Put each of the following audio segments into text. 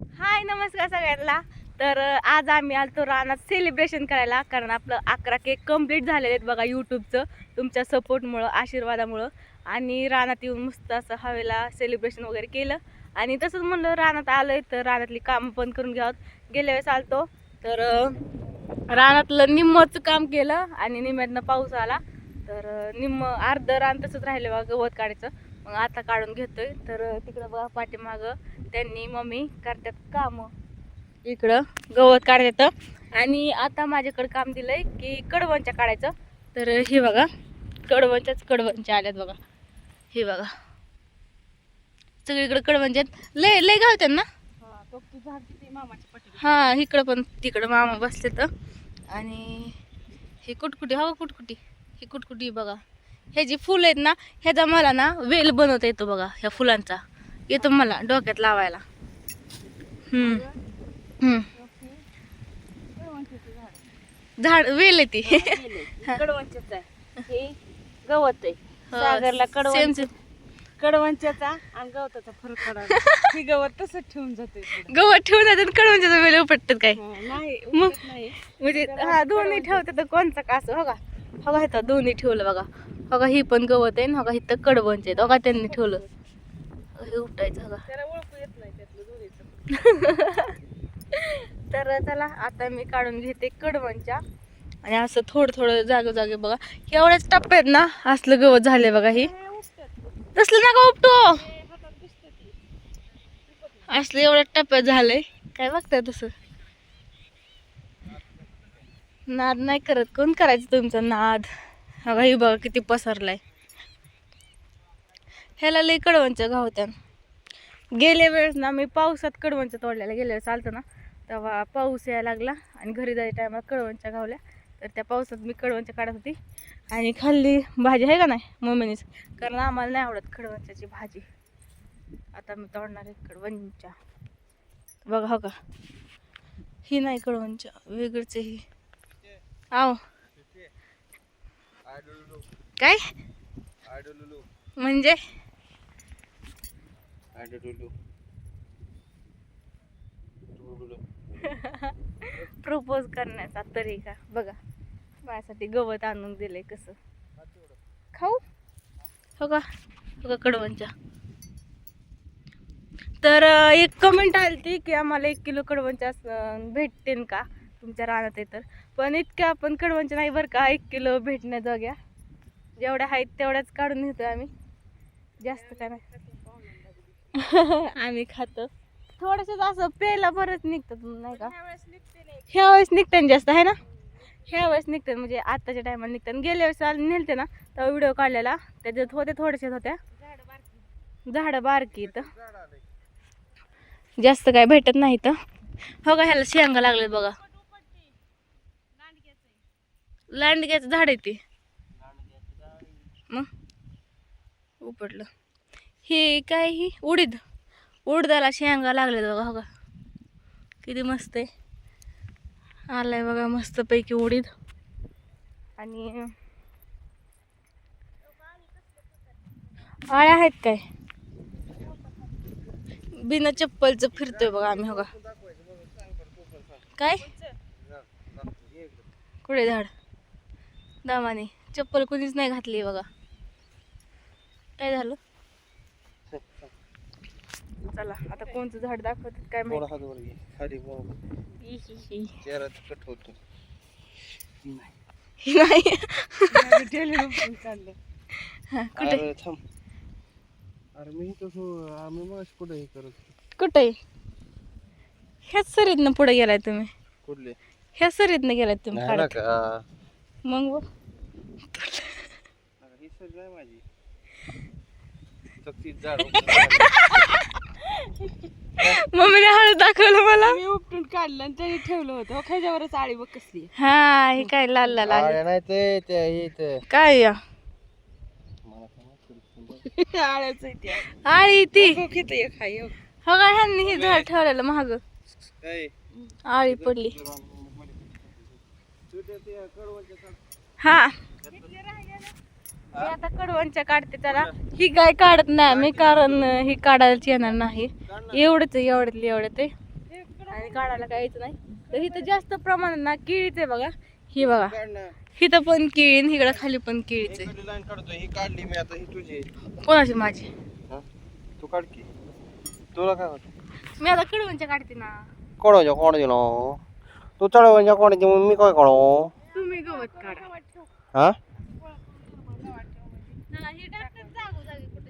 हाय नमस्कार सगळ्यांना. तर आज आम्ही आलतो रानात सेलिब्रेशन करायला कारण आपलं अकरा केक कंप्लीट झालेले आहेत बघा यूट्यूबचं तुमच्या सपोर्टमुळं आशीर्वादामुळं. आणि रानात येऊन मस्त असं हवेला सेलिब्रेशन वगैरे केलं. आणि तसंच म्हणलं रानात आलोय तर रानातली कामं पण करून घ्यावं. गेल्या वेळेस आलतो. तर रानातलं निम्मचं काम केलं आणि निम्म्यातनं पाऊस आला. तर निम्म अर्धं रान तसंच राहिलं बघा गवत काढायचं. मग आता काढून घेतोय. तर तिकडं बघा पाठीमागं त्यांनी मम्मी करतात काम. इकडं गवत काढतात. आणि आता माझ्याकडे काम दिलंय की कडवणच्या काढायचं. तर हे बघा कडवणच्याच कडवणच्या आल्यात बघा. हे बघा. सगळीकडे कडवणच्या आहेत. लय लय गावतात ना? हा इकडं पण तिकडं मामा बसले तर आणि हे कुटकुटी हवं कुटकुटी. ही कुटकुटी बघा. ह्याची फुलं आहेत ना ह्याचा मला ना वेल बनवता येतो बघा ह्या फुलांचा. येतो मला डोक्यात लावायला. हम्म. हम्म. झाड वेल आहे ती. कडवंच्याचा हे गवत आहे. सागरला सेम कडवंच कडवंच्याचा आणि गवताचा फरक ही गवत तसंच ठेवून जाते गवत ठेवून जातात कडवणच्या वेळ उपटतात काय? नाही मग? म्हणजे हा दोन्ही ठेवतात तर कोणचं का असं बघा बघा इथं दोन्ही ठेवलं बघा. बघा ही पण गवत आहे ना बघा इथं कडवंच आहे. बघा त्यांनी ठेवलं. हे त्यातलं दोन्हीचं. तर चला आता मी काढून घेते कडवणच्या आणि असं थोडं थोडं जागे जागे बघा. एवढ्याच टप्प्यात ना? असलं गवत झालंय बघा ही. तसलं नका उपटू. असलं एवढ्या टप्प्यात झालंय. काय बघताय तसं? नाद नाही करत. कोण करायचं तुमचा नाद? अगं ही बघा किती पसरलाय. ह्याला लई कडवंच गावत्यान. गेल्या वेळेस ना मी पावसात कडवंच तोडल्याला गेल्या वेळेस आलतं ना तेव्हा पाऊस यायला लागला आणि घरी जायच्या टायमाला कडवंच्या गावल्या. तर त्या पावसात मी कडवंच काढत होती. आणि खाल्ली भाजी आहे का नाही मम्मीनीच? कारण आम्हाला नाही आवडत कडवंच्याची भाजी. आता मी तोडणार आहे कडवंच्या. बघा हो का? ही नाही कडवंच्या वेगळीच ही. आव. काय? म्हणजे? प्रपोज करण्याचा तरीका. बघा. माझ्यासाठी गवत आणून दिलंय कसं. खाऊ? हो का? हो का कडवंच्या तर एक कमेंट आली ती की आम्हाला एक किलो कडवंच्या भेटतील भेटतेन का? तुमच्या रानात आहे तर. पण इतक्या आपण कडवंच्या नाही बरं का एक किलो भेटण्याजोग्या जेवढ्या आहेत तेवढ्याच काढून घेतो आम्ही. जास्त काय नाही. आम्ही खातो. थोडंसं असं प्यायला बरंच निघतात नाही का? ह्या वेळेस निघतात जास्त आहे ना? ह्या वेळेस निघतात म्हणजे आत्ताच्या टायमाला निघतात गेल्या वेळेस आले नेलते ना तेव्हा व्हिडिओ काढलेला. त्याच्यात होते थोडेसेच होत्या. झाडं बारकी. इथं. जास्त काय भेटत नाही तर हो का ह्याला शेंगा लागलेत बघा. लांडग्याचं झाड आहे ते. मग? उपटलं. हे काय ही? उडीद. उडदाला शेंगा लागलेत बघा हो का? किती मस्त आहे. आलाय बघा मस्तपैकी उडीद. आणि आळ्या आहेत काय? बिना चप्पलचं फिरतोय बघा आम्ही हो का? काय? कुठे झाड? दामाने. चप्पल कुणीच नाही घातली बघा. काय झालं? चला आता कोणतं झाड दाखवतात काय माहिती? कट होतो. नाही. काढलं हा, कुठे? अरे थांब. अरे मी कसं आम्ही मग कुठे करत होतो. कुठे? ह्याच सरीतनं पुढे गेलाय तुम्ही. कुठले? ह्या सरीतनं गेलाय तुम्ही मग व- अगं, ही सर नाही माझी. सक्तीत झाड मम्मीने हळद दाखवलं मला. मी उपटून काढलं आणि त्याने ठेवलं होतं. ह्याच्यावरच आळी बघ कसली हा हे काय लाल लाल अरे नाही ते ते हे ते. काय या? काय. आळ्याच आहे आळी ती. हो, हो. हो का ह्यांनी हे झाड ठेवलेलं महाग काय? आळी पडली तू ते- ते कडवंच्या झाड- हा. मी आता कडवणच्या काढते त्याला. ही गाय काढत नाही मी कारण ही काढायची येणार नाही. एवढंच आहे एवढ्यातली एवढ्यात आहे आणि काढायला काय यायचं नाही. तर इथं जास्त प्रमाणात ना केळीच आहे बघा. ही बघा. इथं पण केळी इकडं खाली पण केळीच आहे. लाईन काढतो ही काढली मी आता ही तुझी कोणाची? माझी. हा? तू काढ की. तुला काय होतं मी आता कडवणच्या काढते ना. कोणाच्या कोणाची तू चढवायच्या कोणाची मग मी काय काढू तुम्ही गवत काढा. हा.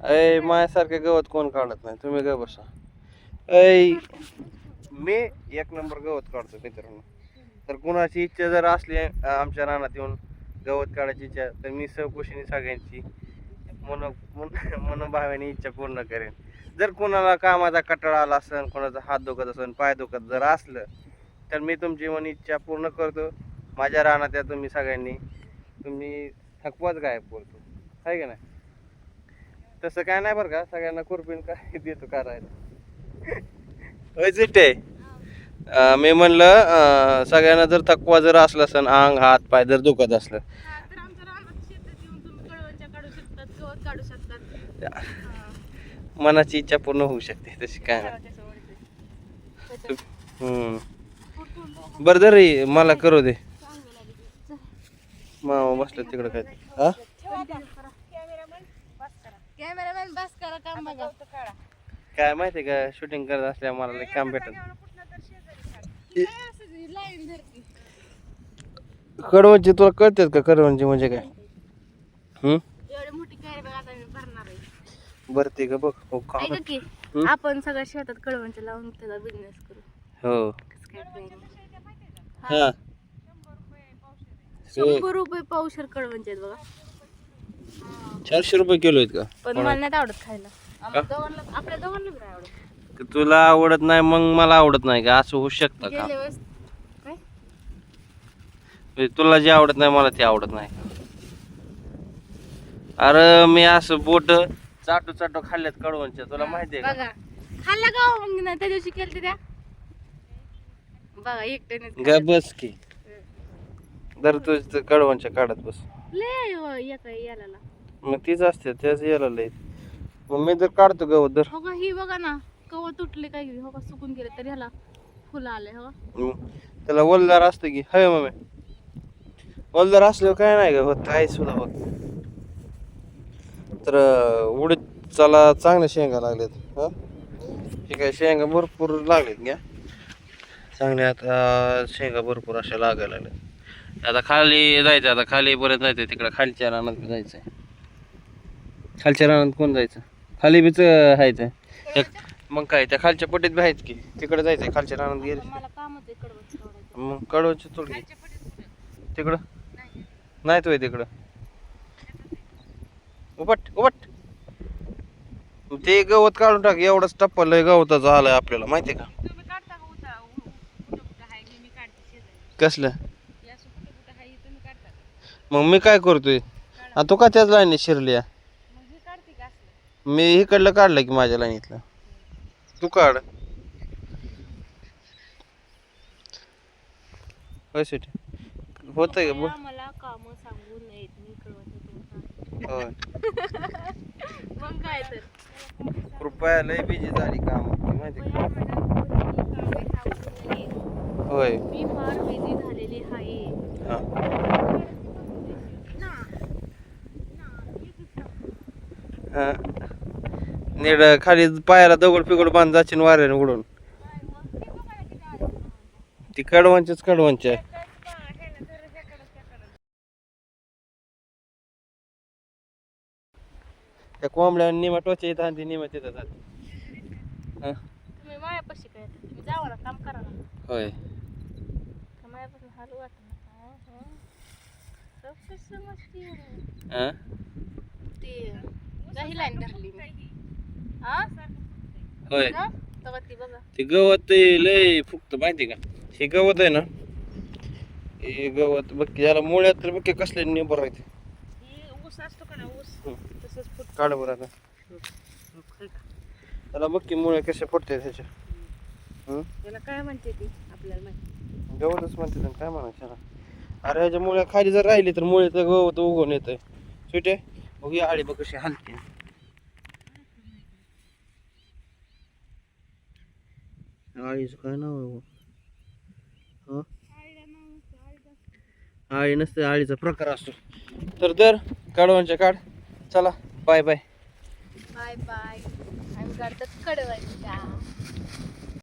ऐ माझ्यासारखं गवत कोण काढत नाही? तुम्ही ग बसा. ऐ मी एक नंबर गवत काढतो मित्रांनो. तर कुणाची इच्छा जर असली आमच्या रानात येऊन गवत काढायची इच्छा तर मी सहकुशीने सगळ्यांची मन मन मनोभावाने इच्छा पूर्ण करेन. जर कोणाला कामाचा कटाळा आला असेल कोणाचा हात दुखत असेल पाय दुखत जर असलं तर मी तुमची मन इच्छा पूर्ण करतो. माझ्या रानात या तुम्ही सगळ्यांनी. तुम्ही थकवाच गायब करतो. आहे का नाही? तसं काय नाही बरं का? सगळ्यांना खुरपीन काय देतो करायला. होय चिट्टे? मी म्हणलं सगळ्यांना जर थकवा जर असला असेल अंग हात पाय जर दुखत असलं. मनाची इच्छा पूर्ण होऊ शकते तशी काय नाही त्याच्या सवडीचे. त्याच्या- हम्म. बरं जर मला करू दे. मामा बसलं तिकडं काय. हा? कॅमेरामॅन बस करा काम बघा. काय माहिती का शूटिंग करत असल्या मला लय काम भेटत. कडवणची तुला कळतेच का कडवणची म्हणजे काय? हम्म? एवढी मोठी कॅरी बॅग आता मी भरणार आहे. बरं ते का बघ. हो का ऐका की हम्म? आपण सगळ्या शेतात कडवणच्या लावून त्याचा बिझनेस करू. हो. कसं काय plan आहे? हा. शंभर रुपये पावशर कडवणचे आहेत बघा. चारशे रुपये किलो आहेत का? पण मला नाही आवडत खायला. आम्हाला दोघांना आपल्या दोघांना बी नाही आवडत. तुला आवडत नाही मग मला आवडत नाही का? असं होऊ शकतं का? गेल्या वेळेस काय? म्हणजे तुला जे आवडत नाही मला ते आवडत नाही. अरे मी असं बोट चाटू चाटू खाल्ल्यात कडवणच्या. तुला माहिती आहे का? बघा. खाल्ला का हो मग? नाही त्या दिवशी केलं त्या? बघा एकट्यानेच ग बस की. जर तुझ कडवणच्या काढत बस. लय हो, एका याला मग तीच असते त्याच यायला लय. मग मी जर काढतो गवत तर हो का ही बघा ना कवळ तुटले काय की, हो का सुकून गेले तरी ह्याला फुलं आले हो? मग त्याला ओलदार असतं की हय मम्मी ओलदार असल्यावर काय नाही ग होत काही सुद्धा होत. तर उडीद चला चांगल्या शेंगा लागल्यात हा? हे काय शेंगा भरपूर लागलेत घ्या. चांगल्या आता शेंगा भरपूर अशा लागायला लागल्यात. आता खाली जायचं आता खाली पर्यंत जायचं तिकडं खालच्या रानात बी जायचंय. खालच्या रानात कोण जायचं? खाली बीच आहे त्या- मग काय त्या खालच्या पट्टीत बी आहेत की? तिकडे जायचंय खालच्या रानात गेले. आहे. मग कडवची थोडी तिकडं? नाही. तो तिकडं. उभट उभट. ते गवत काढून टाक एवढंच टप्पा लय गवताचं आलंय आपल्याला काढता का? कसलं? काढता का? मग मी काय करतोय? आ, तू का त्याच लाईनीत शिरली आहे? मग हे काढते का असलं? मी इकडलं काढलं की माझ्या लाईनीतलं. तू काढ. का मला काम सांगू नयेत मी कळवते होय. मग काय तर. कृपया लय बिज़ी झाली काम. माहिती का बया मला कोणी कामे सांगू नयेत. होय. मी फार बिझी झालेली आहे. हा. नीट खाली पायाला दगड फिगड बांध जाशील वाऱ्याने उडून ती कडवांचीच कडवांची आहे. त्या कोंबड्या निमा टोच्या येतात आणि निमा तिथं जाते. हा. तुम्ही मायापाशी काय येता? जावा ना काम करा ना. होय. का मायापासून हालू वाटत समजती ते काही लाईन धरली हा? होय ती गवत लय फुकत माहिती का? हे गवत आहे ना हे गवत बघ याला मुळ्यात तर बघ कसले निबर राहते. ही ऊस असतो का ना ऊस. तसंच काढ बरं आता. त्याला बघ की मुळे कसे फुटते त्याच्या? त्याला काय म्हणते ती आपल्याला माहिती? गवतच म्हणते काय म्हणायचं? अरे ह्याच्या मुळे खाली जर राहिली तर मुळे तर गवत उगवून येतंय. सुटे बघ आळी बघ कशी हलते. आळीचं काय नाव आहे? हं? आळी नसते आळीचा प्रकार असतो. तर दर काढवांच्या काढ. चला बाय बाय. Bye bye. आम्ही काढतात कडवायच्या